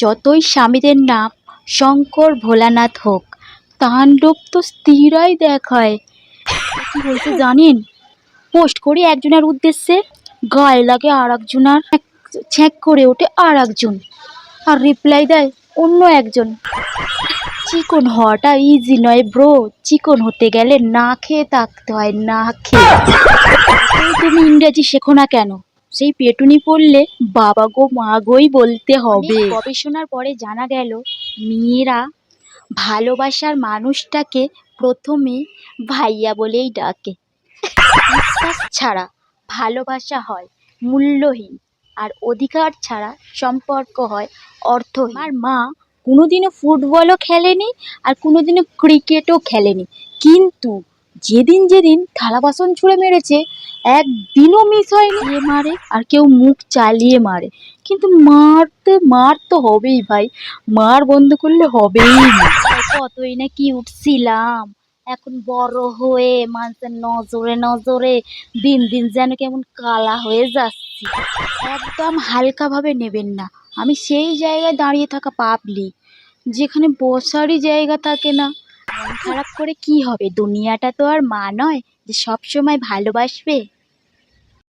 যতই স্বামীদের নাম শঙ্কর ভোলানাথ হোক, তাণ্ডব তো স্থিরাই দেখায়। কি জানেন? পোস্ট করি একজনের উদ্দেশ্যে, গায়ে লাগে আর একজনার ছ্যাঁক করে ওঠে আর একজন আর রিপ্লাই দেয় অন্য একজন। চিকন হওয়াটা ইজি নয় ব্রো চিকন হতে গেলে না খেয়ে থাকতে হয়, না খেয়ে। তুমি ইংরেজি শেখো না কেন সেই পেটুনি পড়লে বাবা গো মা গোই বলতে হবে। গবেষণার পরে জানা গেল মেয়েরা ভালোবাসার মানুষটাকে প্রথমে ভাইয়া বলেই ডাকে। বিশ্বাস ছাড়া ভালোবাসা হয় মূল্যহীন আর অধিকার ছাড়া সম্পর্ক হয় অর্থ আমার মা কোনোদিনও ফুটবলও খেলেনি আর কোনোদিনও ক্রিকেটও খেলেনি। কিন্তু যেদিন যেদিন থালা বাসন ছুঁড়ে মেরেছে একদিনও মিস হয়নি। এ মারে? আর কেউ মুখ চালিয়ে মারে। কিন্তু মারতে মার তো হবেই ভাই। মার বন্ধ করলে হবেই না। কতই না কি উঠছিলাম এখন বড় হয়ে মানুষের নজরে নজরে দিন দিন যেন কেমন কালা হয়ে যাচ্ছি। একদম হালকাভাবে নেবেন না। আমি সেই জায়গায় দাঁড়িয়ে থাকা পাবলিক যেখানে বসারই জায়গা থাকে না। খারাপ করে কি হবে? দুনিয়াটা তো আর মা নয় যে সব সময় ভালোবাসবে।